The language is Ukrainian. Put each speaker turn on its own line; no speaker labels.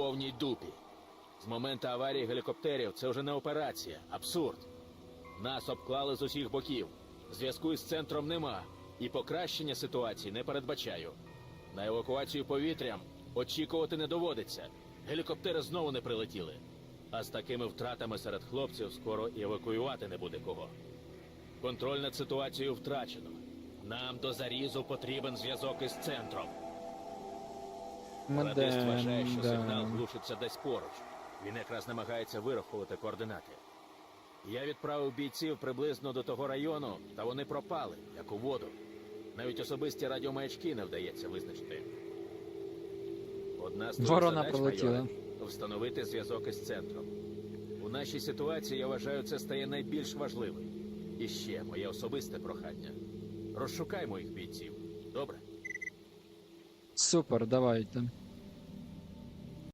повній дупі. З моменту аварії гелікоптерів це вже не операція, абсурд. Нас обклали з усіх боків. Зв'язку із центром нема, і покращення ситуації не передбачаю. На евакуацію повітрям очікувати не доводиться. Гелікоптери знову не прилетіли. А з такими втратами серед хлопців скоро і евакуювати не буде кого. Контроль над ситуацією втрачено. Нам до зарізу потрібен зв'язок із центром. Радист вважає, що сигнал глушиться десь поруч. Він якраз намагається вирахувати координати. Я відправив бійців приблизно до того району, та вони пропали, як у воду. Навіть особисті радіомаячки не вдається визначити. Одна з
Ворона
задач,
пролетіла.
майоре, встановити зв'язок із центром. У нашій ситуації я вважаю, це стає найбільш важливим. І ще моє особисте прохання. Розшукай моїх бійців. Добре?
Супер, давайте.